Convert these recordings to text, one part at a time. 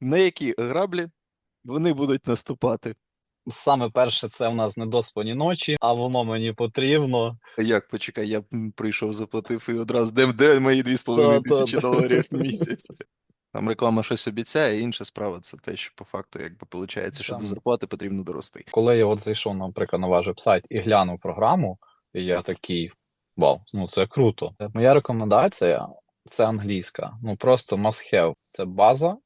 на які граблі вони будуть наступати. Саме перше, це в нас недоспані ночі, а воно мені потрібно. Як почекай, я прийшов, заплатив і одразу де, де мої 2,5 Та-та-та. тисячі доларів в місяць. Там реклама щось обіцяє, інша справа це те, що по факту, якби виходить, що Там. до зарплати потрібно дорости. Коли я от зайшов, наприклад, на ваш веб-сайт і глянув програму, і я такий вау, ну це круто. Моя рекомендація це англійська. Ну просто must have. Це база,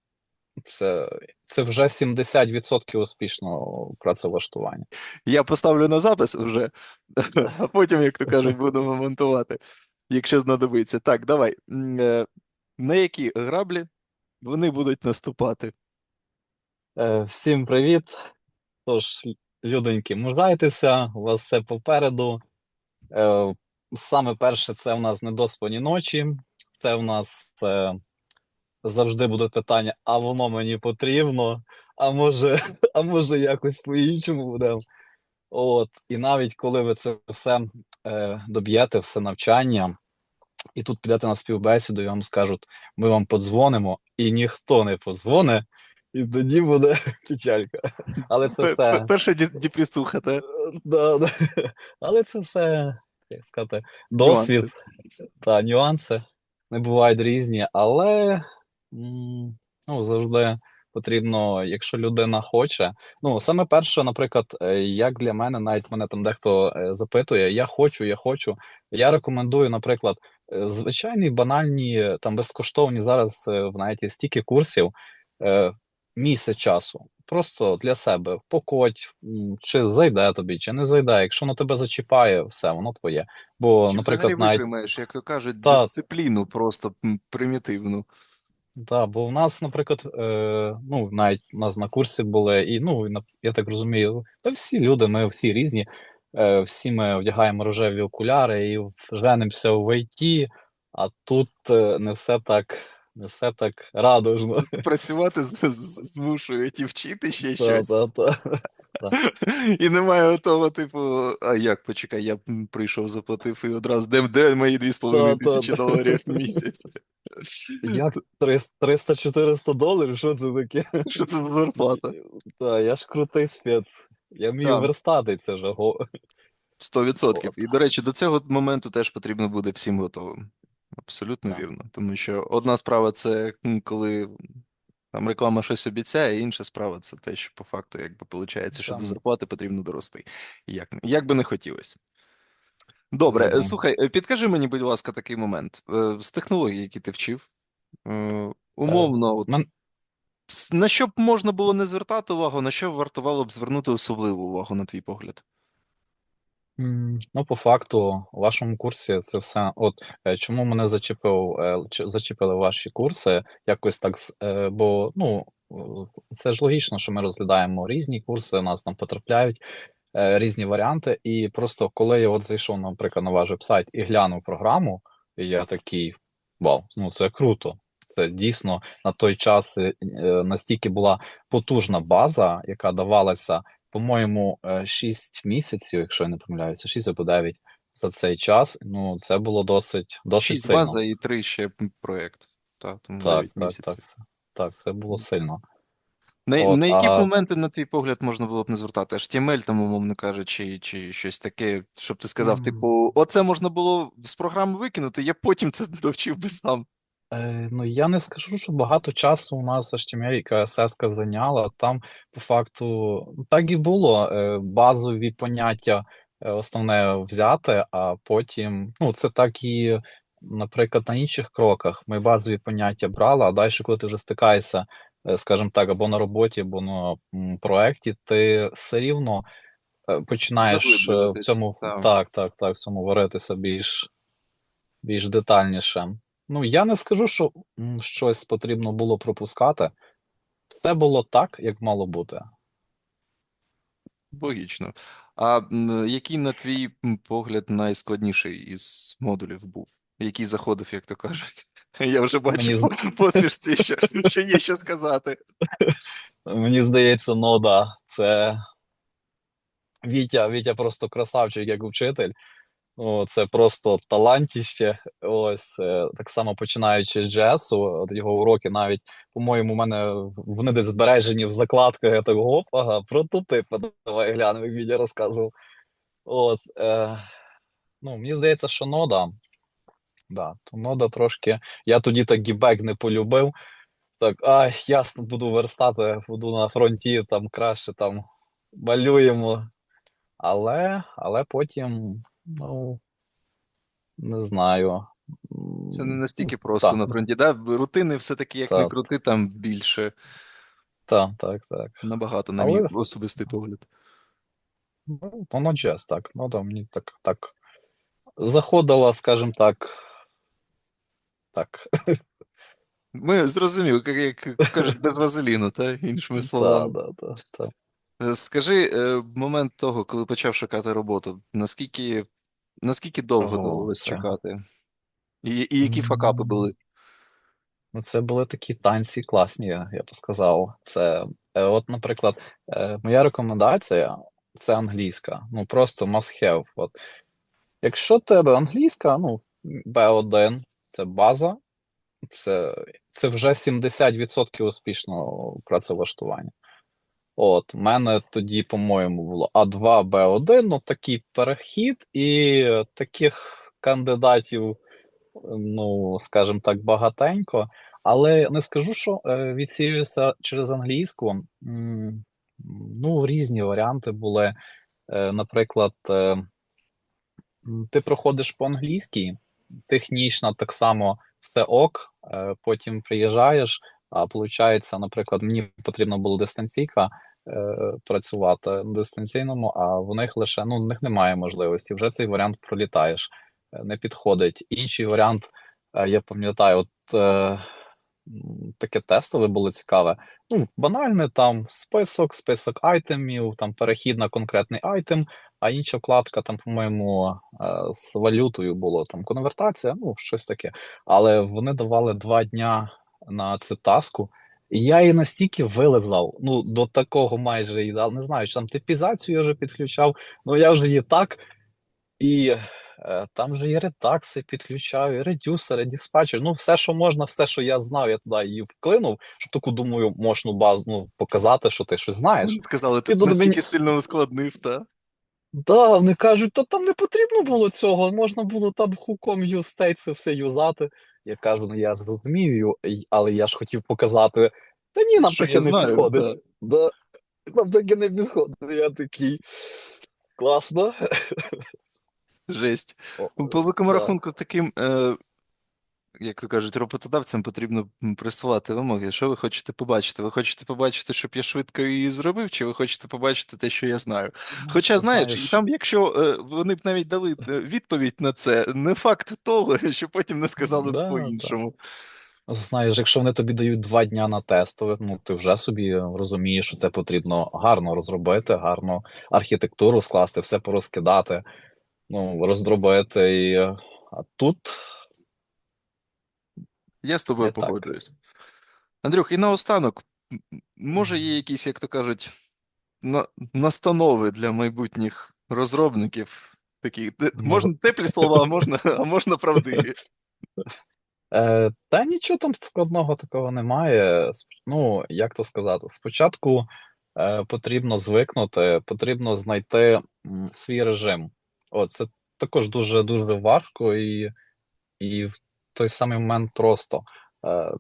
це, це вже 70% успішного працевлаштування. Я поставлю на запис вже, а потім, як то кажуть, будемо монтувати, якщо знадобиться. Так, давай. Е, На які граблі вони будуть наступати? Е, всім привіт. Тож, людоньки, мужайтеся, у вас все попереду. Е, саме перше, це в нас недоспані ночі. Це в нас е, завжди буде питання: а воно мені потрібно, а може, а може якось по-іншому буде. От, і навіть коли ви це все е, доб'єте, все навчання, і тут підете на співбесіду, і вам скажуть, ми вам подзвонимо, і ніхто не подзвоне, і тоді буде печалька. Але це все. пер- Перша ді- діпресуха, та? Е, Да, да. Але це все, як сказати, досвід та нюанси не бувають різні, але ну, завжди потрібно, якщо людина хоче. Ну, саме перше, наприклад, е, як для мене, навіть мене там дехто е, запитує, я хочу, я хочу. Я рекомендую, наприклад, е, звичайні банальні, там безкоштовні зараз в навіть стільки курсів місяць часу. Просто для себе покоть, чи зайде тобі, чи не зайде. Якщо на тебе зачіпає, все, воно твоє. Бо, Чи наприклад, навіть витримаєш, як то кажуть, Та. дисципліну просто примітивну. Да, бо в нас, наприклад, е, ну, навіть у нас на курсі були, і ну, я так розумію, та всі люди, ми всі різні, е, всі ми вдягаємо рожеві окуляри і женимося в ІТ, а тут е, не все так, не все так радужно. Працювати з- змушують і вчити ще Та, щось. та, та. І немає того, типу, а як почекай, я прийшов, заплатив і одразу де, де мої 2,5 Та, та, тисячі доларів в місяць. Як 300-400 доларів? Що це таке? Що це за зарплата? Та, я ж крутий спец. Я вмію Так. верстати, це ж. 100%. От. І, до речі, до цього моменту теж потрібно буде всім готовим. Абсолютно Так. вірно. Тому що одна справа це коли там реклама щось обіцяє, інша справа це те, що по факту, якби виходить, що Так. до зарплати потрібно дорости. Як, як би не хотілося. Добре, Згодом. е, слухай, е, підкажи мені, будь ласка, такий момент. Е, З технологій, які ти вчив, умовно, от, Мен- на що б можна було не звертати увагу, на що вартувало б звернути особливу увагу, на твій погляд? Ну, по факту, у вашому курсі це все. От е, чому мене зачепив, е, зачепили ваші курси, якось так, е, бо ну це ж логічно, що ми розглядаємо різні курси, у нас там потрапляють різні варіанти. І просто коли я от зайшов, наприклад, на ваш веб-сайт і глянув програму, я такий вау, ну це круто. Це дійсно на той час настільки була потужна база, яка давалася по-моєму, 6 місяців, якщо я не помиляюся, 6 або 9 за цей час. Ну, це було досить, досить Шість сильно. база і три ще проєкт. Так, тому Так, 9 так, місяців. так, це, так, це було сильно. На, От, на які а- моменти, на твій погляд, можна було б не звертати? HTML, там, умовно кажучи, чи щось таке, щоб ти сказав, Мгм. типу, оце можна було з програми викинути, я потім це довчив би сам. Е, ну, я не скажу, що багато часу у нас HTML і CSS зайняла. Там, по факту, ну, так і було. Е, базові поняття е, основне взяти, а потім, ну, це так і, наприклад, на інших кроках. Ми базові поняття брали, а далі, коли ти вже стикаєшся, е, скажімо так, або на роботі, або на м, проєкті, ти все рівно е, починаєш е, в Заглиблюватись, цьому, так. так, так, так, в цьому варитися більш, більш детальніше. Ну, я не скажу, що щось потрібно було пропускати. Все було так, як мало бути. Логічно. А який, на твій погляд, найскладніший із модулів був? Який заходив, як то кажуть? Я вже бачу Мені посмішці, що, що є що сказати. Мені здається, нода це Вітя, Вітя просто красавчик як вчитель. О, це просто талантіще. Ось е, так само починаючи з джесу, от його уроки навіть, по-моєму, у мене вони десь збережені в закладках. Я так гоп, ага, прототипи. Давай глянемо, як Відя розказував. От, е, ну, мені здається, що нода. Да, то нода трошки. Я тоді так гібек не полюбив. Так, ай, ясно, буду верстати, буду на фронті, там краще там малюємо. Але, але потім, ну, не знаю. Це не настільки просто так. на фронті. Да? Рутини все-таки, як не крути, там більше. Так, так, так. Набагато, на Але- мій особистий погляд. Ну, воно джаз, так. Ну, да, мені так, так заходила, скажімо так. Так. Ми зрозуміли, як, як кажуть, без вазеліну, та іншими Так, словами. да, да, так. Е, Скажи, е, момент того, коли почав шукати роботу, наскільки, наскільки довго О, довелось це- чекати? І, і які факапи були? Ну, це були такі танці класні, я б сказав. Це, е, от, наприклад, е, моя рекомендація це англійська. Ну, просто must have. От. Якщо в тебе англійська, ну, B1 це база, це, це вже 70% успішного працевлаштування. От, в мене тоді, по-моєму, було А2, Б1, ну такий перехід, і таких кандидатів, ну, скажімо так, багатенько. Але не скажу, що е, відсіююся через англійську. Ну, різні варіанти були. Е, Наприклад, е, ти проходиш по англійській, технічно так само все ок, потім приїжджаєш, а виходить, наприклад, мені потрібна була дистанційка е, працювати на дистанційному, а в них лише ну, в них немає можливості. Вже цей варіант пролітаєш, е, не підходить. Інший варіант, е, я пам'ятаю, от е, таке тестове було цікаве. Ну, банальне там список, список айтемів, там перехід на конкретний айтем, а інша вкладка, там, по-моєму, е, з валютою було там конвертація, ну, щось таке. Але вони давали два дня на цю таску. І я її настільки вилизав, ну, до такого майже ідеал. Не знаю, чи там типізацію я вже підключав, ну я вже її так. І е, там вже і редакси підключав, і редюсери, диспатчер. Ну, все, що можна, все, що я знав, я туди її вклинув, щоб таку, думаю, мощну базу ну, показати, що ти щось знаєш. Вони Сказали, ти настільки мені- сильно ускладнив, та? Да, вони кажуть, то там не потрібно було цього, можна було там хуком юстей це все юзати. Я кажу, ну я зрозумів, але я ж хотів показати. Та ні, нам Що таке я не знаю, підходить. да. Да. Нам таке не підходить. Я такий. Класно. Жесть. О, По великому да. рахунку, з таким, е, як то кажуть, роботодавцям потрібно присилати вимоги. Що ви хочете побачити? Ви хочете побачити, щоб я швидко її зробив, чи ви хочете побачити те, що я знаю? Хоча, знаєш, там, якщо е, вони б навіть дали е, відповідь на це, не факт того, що потім не сказали Да, по-іншому. Знаєш, якщо вони тобі дають два дня на тестове, ну ти вже собі розумієш, що це потрібно гарно розробити, гарно архітектуру скласти, все порозкидати, ну, роздробити. І... А тут Я з тобою погоджуюсь. Андрюх, і наостанок, може, є якісь, як то кажуть, на, настанови для майбутніх розробників? Такі, Ну, можна теплі слова, а можна, а можна правдиві. Е, та нічого там складного такого немає. Ну, як то сказати, спочатку е, потрібно звикнути, потрібно знайти свій режим. От, це також дуже дуже важко і, і в той самий момент просто. Е,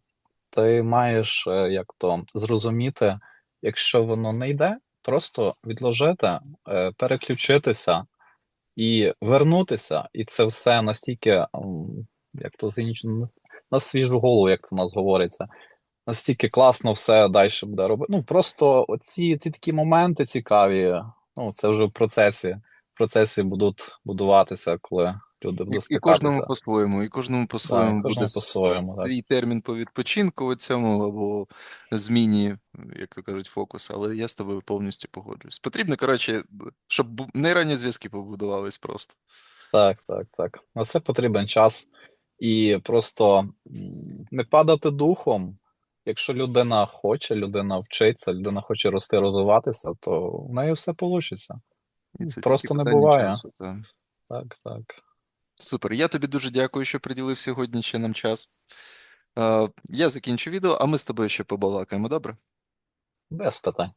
ти маєш е, як то зрозуміти, якщо воно не йде, просто відложити, е, переключитися і вернутися, і це все настільки, як то на свіжу голову, як це у нас говориться. Настільки класно все далі буде робити. Ну, просто оці ці такі моменти цікаві, ну, це вже в процесі, в процесі будуть будуватися, коли люди будуть і кожному по-своєму, і кожному по-своєму буде по-своєму, так. свій термін по відпочинку у цьому або зміні, як то кажуть, фокус. Але я з тобою повністю погоджуюсь. Потрібно, коротше, щоб нейронні зв'язки побудувались просто. Так, так, так. На це потрібен час. І просто не падати духом. Якщо людина хоче, людина вчиться, людина хоче рости, розвиватися, то в неї все вийде. Просто не буває. часу, та. Так, так. Супер. Я тобі дуже дякую, що приділив сьогодні ще нам час. Е, Я закінчу відео, а ми з тобою ще побалакаємо, добре? Без питань.